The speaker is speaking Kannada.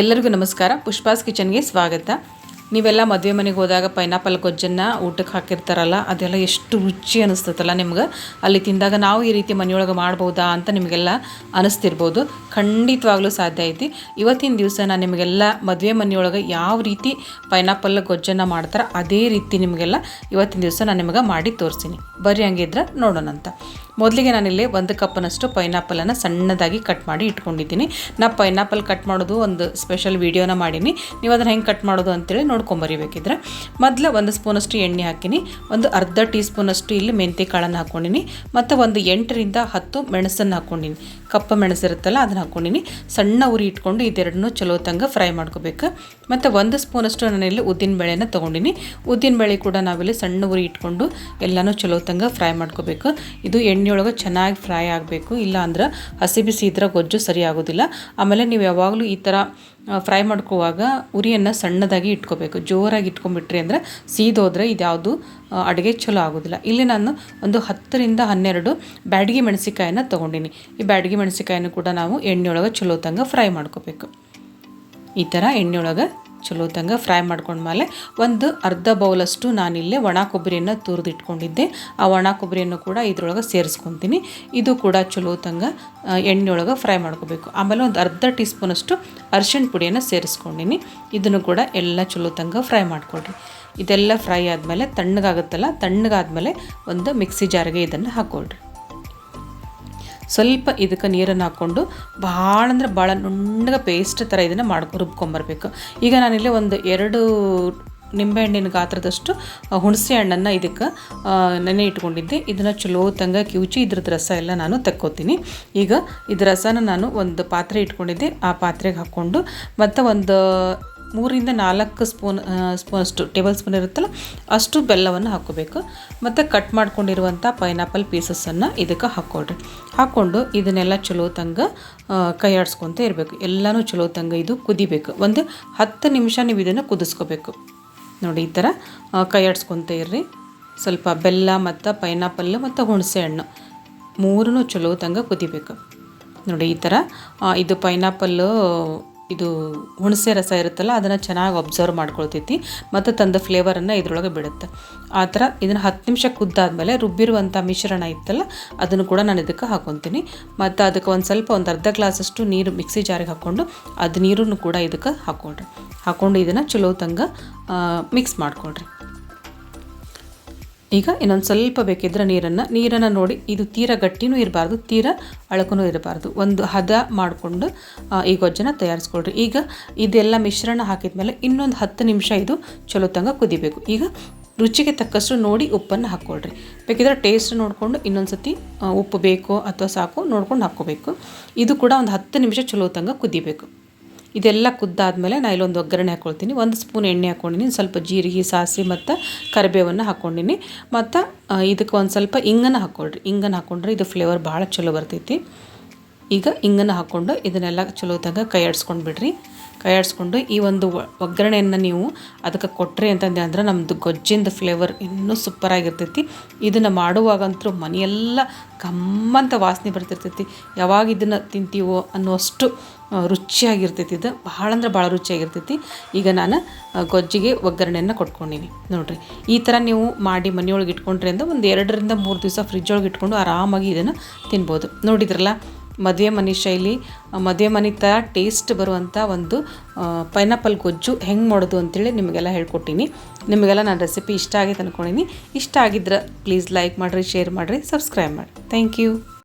ಎಲ್ಲರಿಗೂ ನಮಸ್ಕಾರ. ಪುಷ್ಪಾಸ್ ಕಿಚನ್ಗೆ ಸ್ವಾಗತ. ನೀವೆಲ್ಲ ಮದುವೆ ಮನೆಗೆ ಹೋದಾಗ ಪೈನಾಪಲ್ ಗೊಜ್ಜನ್ನು ಊಟಕ್ಕೆ ಹಾಕಿರ್ತಾರಲ್ಲ, ಅದೆಲ್ಲ ಎಷ್ಟು ರುಚಿ ಅನಿಸ್ತೈತಲ್ಲ ನಿಮ್ಗೆ? ಅಲ್ಲಿ ತಿಂದಾಗ ನಾವು ಈ ರೀತಿ ಮನೆಯೊಳಗೆ ಮಾಡ್ಬೋದಾ ಅಂತ ನಿಮಗೆಲ್ಲ ಅನಿಸ್ತಿರ್ಬೋದು. ಖಂಡಿತವಾಗ್ಲೂ ಸಾಧ್ಯ ಐತಿ. ಇವತ್ತಿನ ದಿವಸ ನಾನು ನಿಮಗೆಲ್ಲ ಮದುವೆ ಮನೆಯೊಳಗೆ ಯಾವ ರೀತಿ ಪೈನಾಪಲ್ ಗೊಜ್ಜನ್ನು ಮಾಡ್ತಾರೆ, ಅದೇ ರೀತಿ ನಿಮಗೆಲ್ಲ ಇವತ್ತಿನ ದಿವಸ ನಾನು ನಿಮಗೆ ಮಾಡಿ ತೋರಿಸ್ತೀನಿ. ಬರ್ರಿ ಹಂಗಿದ್ರೆ ನೋಡೋಣ ಅಂತ ಮೊದಲಿಗೆ ನಾನಿಲ್ಲಿ ಒಂದು ಕಪ್ಪನಷ್ಟು ಪೈನಾಪಲನ್ನು ಸಣ್ಣದಾಗಿ ಕಟ್ ಮಾಡಿ ಇಟ್ಕೊಂಡಿದ್ದೀನಿ. ನಾ ಪೈನಾಪಲ್ ಕಟ್ ಮಾಡೋದು ಒಂದು ಸ್ಪೆಷಲ್ ವೀಡಿಯೋನ ಮಾಡೀನಿ. ನೀವು ಅದನ್ನು ಹೆಂಗೆ ಕಟ್ ಮಾಡೋದು ಅಂತೇಳಿ ನೋಡ್ಕೊಂಬರಿಬೇಕಿದ್ರೆ. ಮೊದಲು ಒಂದು ಸ್ಪೂನಷ್ಟು ಎಣ್ಣೆ ಹಾಕಿನಿ. ಒಂದು ಅರ್ಧ ಟೀ ಸ್ಪೂನಷ್ಟು ಇಲ್ಲಿ ಮೆಂತ್ಯ ಕಾಳನ್ನು ಹಾಕ್ಕೊಂಡಿನಿ ಮತ್ತು ಒಂದು ಎಂಟರಿಂದ ಹತ್ತು ಮೆಣಸನ್ನು ಹಾಕ್ಕೊಂಡಿನಿ ಕಪ್ಪ ಮೆಣಸಿರುತ್ತಲ್ಲ ಅದನ್ನು ಹಾಕ್ಕೊಂಡಿನಿ ಸಣ್ಣ ಉರಿ ಇಟ್ಕೊಂಡು ಇದೆರಡನ್ನು ಚಲೋ ತಂಗ ಫ್ರೈ ಮಾಡ್ಕೋಬೇಕು. ಮತ್ತು ಒಂದು ಸ್ಪೂನಷ್ಟು ನಾನಿಲ್ಲಿ ಉದ್ದಿನ ಬೇಳೆನ ತೊಗೊಂಡಿನಿ. ಉದ್ದಿನ ಬೇಳೆ ಕೂಡ ನಾವಿಲ್ಲಿ ಸಣ್ಣ ಉರಿ ಇಟ್ಕೊಂಡು ಎಲ್ಲನೂ ಚಲೋ ತಂಗ ಫ್ರೈ ಮಾಡ್ಕೋಬೇಕು. ಇದು ಎಣ್ಣೆಯೊಳಗೆ ಚೆನ್ನಾಗಿ ಫ್ರೈ ಆಗಬೇಕು. ಇಲ್ಲ ಅಂದ್ರೆ ಹಸಿ ಬಿಸಿ ಇದ್ರೆ ಗೊಜ್ಜು ಸರಿ ಆಗೋದಿಲ್ಲ. ಆಮೇಲೆ ನೀವು ಯಾವಾಗಲೂ ಈ ಥರ ಫ್ರೈ ಮಾಡ್ಕೋವಾಗ ಉರಿಯನ್ನು ಸಣ್ಣದಾಗಿ ಇಟ್ಕೋಬೇಕು. ಜೋರಾಗಿ ಇಟ್ಕೊಂಡ್ಬಿಟ್ರಿ ಅಂದರೆ ಸೀದೋದ್ರೆ ಇದ್ಯಾವುದು ಅಡುಗೆ ಚಲೋ ಆಗೋದಿಲ್ಲ. ಇಲ್ಲಿ ನಾನು ಒಂದು ಹತ್ತರಿಂದ ಹನ್ನೆರಡು ಬ್ಯಾಡಗಿ ಮೆಣಸಿಕಾಯನ್ನು ತೊಗೊಂಡಿನಿ. ಈ ಬ್ಯಾಡಗಿ ಮೆಣಸಿಕಾಯನ್ನು ಕೂಡ ನಾವು ಎಣ್ಣೆಯೊಳಗೆ ಚಲೋ ತಂಗ ಫ್ರೈ ಮಾಡ್ಕೋಬೇಕು. ಈ ಥರ ಎಣ್ಣೆಯೊಳಗೆ ಚಲೋ ಫ್ರೈ ಫ್ರೈ ಮಾಡ್ಕೊಂಡ್ಮೇಲೆ ಒಂದು ಅರ್ಧ ಬೌಲಷ್ಟು ನಾನಿಲ್ಲೇ ಒಣ ಕೊಬ್ಬರಿಯನ್ನು ತುರಿದಿಟ್ಕೊಂಡಿದ್ದೆ. ಆ ಒಣ ಕೊಬ್ಬರಿಯನ್ನು ಕೂಡ ಇದ್ರೊಳಗೆ ಸೇರಿಸ್ಕೊತೀನಿ. ಇದು ಕೂಡ ಚಲೋ ತಂಗ ಎಣ್ಣೆಯೊಳಗೆ ಫ್ರೈ ಮಾಡ್ಕೋಬೇಕು. ಆಮೇಲೆ ಒಂದು ಅರ್ಧ ಟೀ ಸ್ಪೂನಷ್ಟು ಅರ್ಶಿಣ ಪುಡಿಯನ್ನು ಸೇರಿಸ್ಕೊಂಡಿನಿ. ಇದನ್ನು ಕೂಡ ಎಲ್ಲ ಚಲೋ ತಂಗ ಫ್ರೈ ಮಾಡ್ಕೊಳ್ರಿ. ಇದೆಲ್ಲ ಫ್ರೈ ಆದಮೇಲೆ ತಣ್ಣಗಾಗುತ್ತಲ್ಲ, ತಣ್ಣಗಾದ್ಮೇಲೆ ಒಂದು ಮಿಕ್ಸಿ ಜಾರಿಗೆ ಇದನ್ನು ಹಾಕ್ಕೊಳ್ರಿ ಸ್ವಲ್ಪ ಇದಕ್ಕೆ ನೀರನ್ನು ಹಾಕ್ಕೊಂಡು ಭಾಳ ಅಂದರೆ ಭಾಳ ನುಣ್ಣಗೆ ಪೇಸ್ಟ್ ಥರ ಇದನ್ನು ಮಾಡ್ಕೊ, ರುಬ್ಕೊಂಬರ್ಬೇಕು. ಈಗ ನಾನಿಲ್ಲಿ ಒಂದು ಎರಡು ನಿಂಬೆಹಣ್ಣಿನ ಗಾತ್ರದಷ್ಟು ಹುಣಸೆ ಹಣ್ಣನ್ನು ಇದಕ್ಕೆ ನೆನೆ ಇಟ್ಕೊಂಡಿದ್ದೆ. ಇದನ್ನು ಚಲೋ ತಂಗ ಕಿವುಚಿ ಇದ್ರದ್ದು ರಸ ಎಲ್ಲ ನಾನು ತಕ್ಕೋತೀನಿ. ಈಗ ಇದು ರಸನ ನಾನು ಒಂದು ಪಾತ್ರೆ ಇಟ್ಕೊಂಡಿದ್ದೆ. ಆ ಪಾತ್ರೆಗೆ ಹಾಕ್ಕೊಂಡು ಮತ್ತು ಒಂದು ಮೂರಿಂದ ನಾಲ್ಕು ಸ್ಪೂನ್ ಸ್ಪೂನಷ್ಟು ಟೇಬಲ್ ಸ್ಪೂನ್ ಇರುತ್ತಲ್ಲ, ಅಷ್ಟು ಬೆಲ್ಲವನ್ನು ಹಾಕೋಬೇಕು ಮತ್ತು ಕಟ್ ಮಾಡ್ಕೊಂಡಿರುವಂಥ ಪೈನಾಪಲ್ ಪೀಸಸನ್ನು ಇದಕ್ಕೆ ಹಾಕ್ಕೊಳ್ರಿ. ಹಾಕ್ಕೊಂಡು ಇದನ್ನೆಲ್ಲ ಚಲೋ ತಂಗ ಕೈ ಆಡಿಸ್ಕೊತ ಇರಬೇಕು. ಎಲ್ಲನೂ ಚಲೋ ತಂಗ ಇದು ಕುದಿಬೇಕು. ಒಂದು ಹತ್ತು ನಿಮಿಷ ನೀವು ಇದನ್ನು ಕುದಿಸ್ಕೋಬೇಕು. ನೋಡಿ, ಈ ಥರ ಕೈ ಆಡಿಸ್ಕೊತ ಇರ್ರಿ. ಸ್ವಲ್ಪ ಬೆಲ್ಲ ಮತ್ತು ಪೈನಾಪಲ್ಲು ಮತ್ತು ಹುಣಸೆ ಹಣ್ಣು ಮೂರೂ ಚಲೋ ತಂಗ ಕುದಿಬೇಕು. ನೋಡಿ, ಈ ಥರ ಇದು ಪೈನಾಪಲ್ಲು ಇದು ಹುಣಸೆ ರಸ ಇರುತ್ತಲ್ಲ, ಅದನ್ನು ಚೆನ್ನಾಗಿ ಅಬ್ಸರ್ವ್ ಮಾಡ್ಕೊಳ್ತೈತಿ. ಮತ್ತು ತಂದ ಫ್ಲೇವರನ್ನು ಇದ್ರೊಳಗೆ ಬಿಡುತ್ತೆ. ಆ ಥರ ಇದನ್ನು ಹತ್ತು ನಿಮಿಷ ಕುದ್ದಾದಮೇಲೆ ರುಬ್ಬಿರುವಂಥ ಮಿಶ್ರಣ ಇತ್ತಲ್ಲ, ಅದನ್ನು ಕೂಡ ನಾನು ಇದಕ್ಕೆ ಹಾಕೊತೀನಿ. ಮತ್ತು ಅದಕ್ಕೆ ಒಂದು ಸ್ವಲ್ಪ ಒಂದು ಅರ್ಧ ಗ್ಲಾಸಷ್ಟು ನೀರು ಮಿಕ್ಸಿ ಜಾರಿಗೆ ಹಾಕ್ಕೊಂಡು ಅದು ನೀರನ್ನು ಕೂಡ ಇದಕ್ಕೆ ಹಾಕ್ಕೊಳ್ರಿ. ಹಾಕ್ಕೊಂಡು ಇದನ್ನು ಚಲೋ ತಂಗ ಮಿಕ್ಸ್ ಮಾಡಿಕೊಡ್ರಿ ಈಗ ಇನ್ನೊಂದು ಸ್ವಲ್ಪ ಬೇಕಿದ್ರೆ ನೀರನ್ನು ನೀರನ್ನು ನೋಡಿ, ಇದು ತೀರ ಗಟ್ಟಿನೂ ಇರಬಾರ್ದು, ತೀರ ಅಳಕನೂ ಇರಬಾರ್ದು. ಒಂದು ಹದ ಮಾಡಿಕೊಂಡು ಈ ಗೊಜ್ಜನ್ನು ತಯಾರಿಸ್ಕೊಳ್ರಿ. ಈಗ ಇದೆಲ್ಲ ಮಿಶ್ರಣ ಹಾಕಿದ ಮೇಲೆ ಇನ್ನೊಂದು ಹತ್ತು ನಿಮಿಷ ಇದು ಚಲೋ ತಂಗ ಕುದಿಬೇಕು. ಈಗ ರುಚಿಗೆ ತಕ್ಕಷ್ಟು ನೋಡಿ ಉಪ್ಪನ್ನು ಹಾಕ್ಕೊಳ್ರಿ. ಬೇಕಿದ್ರೆ ಟೇಸ್ಟ್ ನೋಡಿಕೊಂಡು ಇನ್ನೊಂದು ಸತಿ ಉಪ್ಪು ಬೇಕೋ ಅಥವಾ ಸಾಕು ನೋಡ್ಕೊಂಡು ಹಾಕ್ಕೋಬೇಕು. ಇದು ಕೂಡ ಒಂದು ಹತ್ತು ನಿಮಿಷ ಚಲೋ ತಂಗ ಕುದಿಬೇಕು. ಇದೆಲ್ಲ ಕುದ್ದಾದಮೇಲೆ ನಾನು ಇಲ್ಲೊಂದು ಒಗ್ಗರಣೆ ಹಾಕ್ಕೊಳ್ತೀನಿ ಒಂದು ಸ್ಪೂನ್ ಎಣ್ಣೆ ಹಾಕ್ಕೊಂಡಿನಿ ಸ್ವಲ್ಪ ಜೀರಿಗೆ, ಸಾಸಿವೆ ಮತ್ತು ಕರಿಬೇವನ್ನು ಹಾಕ್ಕೊಂಡಿನಿ ಮತ್ತು ಇದಕ್ಕೆ ಒಂದು ಸ್ವಲ್ಪ ಇಂಗನ್ನು ಹಾಕ್ಕೊಳ್ರಿ ಇಂಗನ್ನು ಹಾಕ್ಕೊಂಡ್ರೆ ಇದು ಫ್ಲೇವರ್ ಭಾಳ ಚಲೋ ಬರ್ತೈತಿ. ಈಗ ಇಂಗನ್ನು ಹಾಕ್ಕೊಂಡು ಇದನ್ನೆಲ್ಲ ಚಲೋ ತಂಗ ಕೈ ಬಿಡ್ರಿ ಕೈ ಆಡಿಸ್ಕೊಂಡು ಈ ಒಂದು ಒಗ್ಗರಣೆಯನ್ನು ನೀವು ಅದಕ್ಕೆ ಕೊಟ್ಟರೆ ಅಂತಂದೆ ಅಂದ್ರೆ ನಮ್ಮದು ಗೊಜ್ಜಿಂದ ಫ್ಲೇವರ್ ಇನ್ನೂ ಸೂಪರಾಗಿರ್ತೈತಿ ಇದನ್ನು ಮಾಡುವಾಗಂತೂ ಮನೆಯೆಲ್ಲ ಕಮ್ಮಂತ ವಾಸನೆ ಬರ್ತಿರ್ತೈತಿ. ಯಾವಾಗ ಇದನ್ನು ತಿಂತೀವೋ ಅನ್ನೋಷ್ಟು ರುಚಿಯಾಗಿರ್ತೈತಿ ಇದು. ಭಾಳ ಅಂದ್ರೆ ಭಾಳ ರುಚಿಯಾಗಿರ್ತೈತಿ. ಈಗ ನಾನು ಗೊಜ್ಜಿಗೆ ಒಗ್ಗರಣೆಯನ್ನು ಕೊಟ್ಕೊಂಡೀನಿ. ನೋಡಿರಿ, ಈ ಥರ ನೀವು ಮಾಡಿ ಮನೆಯೊಳಗೆ ಇಟ್ಕೊಂಡ್ರಿ ಅಂದ್ರೆ ಒಂದು ಎರಡರಿಂದ ಮೂರು ದಿವಸ ಫ್ರಿಜ್ ಒಳಗೆ ಇಟ್ಕೊಂಡು ಆರಾಮಾಗಿ ಇದನ್ನು ತಿನ್ಬೋದು. ನೋಡಿದ್ರಲ್ಲ ಮದುವೆ ಮನೆ ಶೈಲಿ ಮದುವೆ ಮನೆ ಥರ ಟೇಸ್ಟ್ ಬರುವಂಥ ಒಂದು ಪೈನಾಪಲ್ ಗೊಜ್ಜು ಹೆಂಗೆ ಮಾಡೋದು ಅಂತೇಳಿ ನಿಮಗೆಲ್ಲ ಹೇಳ್ಕೊಟ್ಟಿನಿ. ನಿಮಗೆಲ್ಲ ನಾನು ರೆಸಿಪಿ ಇಷ್ಟ ಆಗಿದೆ ಅಂದ್ಕೊಂಡಿನಿ ಇಷ್ಟ ಆಗಿದ್ರೆ ಪ್ಲೀಸ್ ಲೈಕ್ ಮಾಡಿರಿ ಶೇರ್ ಮಾಡಿರಿ ಸಬ್ಸ್ಕ್ರೈಬ್ ಮಾಡಿ ಥ್ಯಾಂಕ್ ಯು